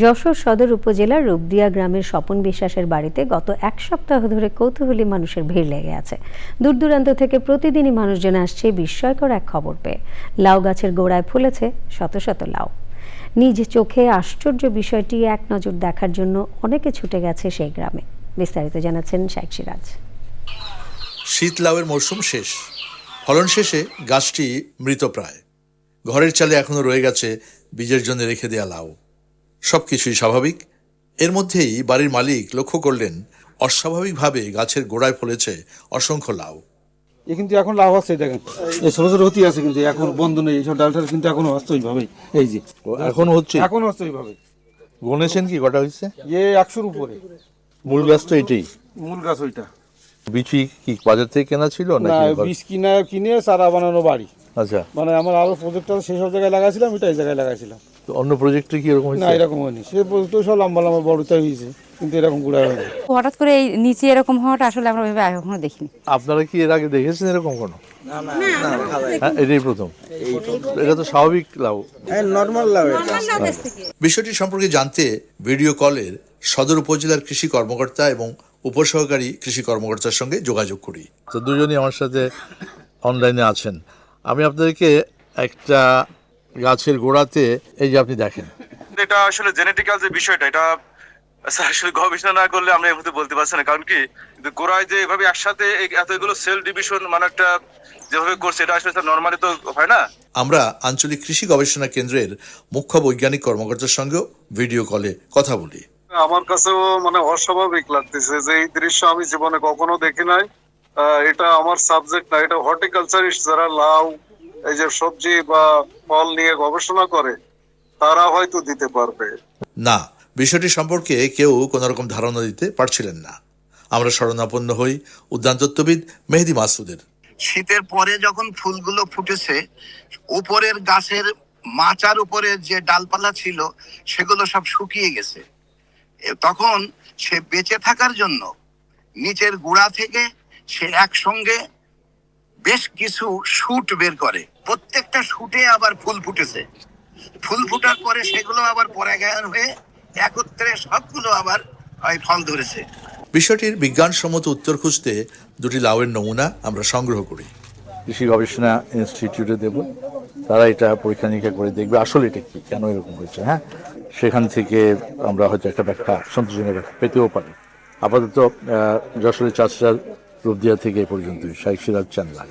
যশোর সদর উপজেলার রূপদিয়া গ্রামের স্বপন বিশ্বাসের বাড়িতে গত এক সপ্তাহ ধরে কৌতূহলী মানুষের ভিড় লেগে আছে। দূর দূরান্ত থেকে প্রতিদিনই মানুষজন আসছে বিস্ময়কর এক খবর পেয়ে। লাউ গাছের গোড়ায় ফুলেছে শত শত লাউ। নিজ চোখে আশ্চর্য বিষয়টি এক নজর দেখার জন্য অনেকে ছুটে গেছে সেই গ্রামে। বিস্তারিত জানাচ্ছেন শেখ সিরাজ। শীত লাউয়ের মরশুম শেষ। ফলন শেষে গাছটি মৃতপ্রায় ঘরের চালে এখনও রয়ে গেছে বীজের জন্য রেখে দেয়া লাউ। সবকিছুই স্বাভাবিক। এর মধ্যেই বাড়ির মালিক লক্ষ্য করলেন অস্বাভাবিকভাবে গাছের গোড়ায় ফলেছে অসংখ্য লাউ। এ কিন্তু এখন লাভ আছে দেখেন। এই ছোট ছোট হতি আছে কিন্তু এখন বন্ধ নেই। এইসব ডালটাল কিন্তু এখনও হচ্ছে ওইভাবেই এই যে। এখন হচ্ছে? এখন হচ্ছে ওইভাবে। গণেছেন কি? কটা হয়েছে? এ একশোর উপরে। মূল গাছ তো এটাই। মূল গাছ ওইটা। বিচি কি বাজার থেকে কেনা ছিল না নাকি বীজ কিনা কিনে চারা বানানো বাড়ি। আচ্ছা। মানে আমার আরও প্রজেক্টটা সেই সব জায়গায় লাগাইছিলাম এটা এই জায়গায় লাগাইছিলাম। তো অন্য প্রজেক্টে কি এরকম না এরকম হয়নি। সে প্রজেক্ট সব লম্বা লম্বা বড়টাই হয়েছে কিন্তু এরকম গুড়া হয়নি। হঠাৎ করে এই নিচে এরকম হওয়াটা আসলে আমরা ভেবে আগে কখনো দেখিনি। আপনারা কি এর আগে দেখেছেন এরকম কোনো? হ্যাঁ, এটাই প্রথম। এটা তো স্বাভাবিক লাউ। বিষয়টি সম্পর্কে জানতে ভিডিও কলের সদর উপজেলার কৃষি কর্মকর্তা এবং উপসহকারী কৃষি কর্মকর্তার সঙ্গে যোগাযোগ করি। তো দুজনই আমার সাথে অনলাইনে আছেন। আমি আপনাদেরকে একটা গাছের গোড়াতে এই যে আপনি দেখেন। এটা আসলে জেনেটিক্যাল যে বিষয়টা এটা আসলে গবেষণা না করলে আমরা এই মুহূর্তে বলতে পারছি না। কারণ কি কিন্তু গোড়ায় যে এভাবে একসাথে এতগুলো সেল ডিভিশন মানে একটা যেভাবে করছে এটা আসলে নর্মালি তো হয় না? আমরা আঞ্চলিক কৃষি গবেষণা কেন্দ্রের মুখ্য বৈজ্ঞানিক কর্মকর্তার সঙ্গেও ভিডিও কলে কথা বলি। আমার কাছেও মানে অস্বাভাবিক লাগতেছে যে এই দৃশ্য আমি জীবনে কখনো দেখি নাই। আহ, এটা আমার সাবজেক্ট না এটা হর্টিকালচারিস্ট যারা লাউ এই যে সবজি বা ফল নিয়ে গবেষণা করে তারা হয়তো দিতে পারবে। না বিষয়টি সম্পর্কে কেউ কোনো রকম ধারণা দিতে পারছিলেন না। আমরা শরণাপন্ন হই উদ্যানতত্ত্ববিদ মেহেদি মাসুদের। শীতের পরে যখন ফুলগুলো ফুটেছে উপরের গাছের মাচার উপরে যে ডালপালা ছিল সেগুলো সব শুকিয়ে গেছে। তখন সে বেঁচে থাকার জন্য নিচের গোড়া থেকে সে একসঙ্গে বেশ কিছু শুট বের করে। প্রত্যেকটা শুটে আবার ফুল ফুটেছে। ফুল ফুটার পরে সেগুলো আবার পরাগায়ন হয়ে একত্রে সবগুলো আবার ওই ফল ধরেছে। বিষয়টির বিজ্ঞানসম্মত উত্তর খুঁজতে দুটি লাউয়ের নমুনা আমরা সংগ্রহ করি। কৃষি গবেষণা ইনস্টিটিউটে দেব। তারা এটা পরীক্ষা নিরীক্ষা করে দেখবে আসলে এটা কি কেন এরকম হয়েছে হ্যাঁ? সেখান থেকে আমরা হয়তো একটা ব্যাখ্যা সন্তোষজনক ব্যাখ্যা পেতেও পারি। আপাতত যশোরের চাষরা রূপদিয়া থেকে এ পর্যন্তই। শাইক সিরাজ চান্দাই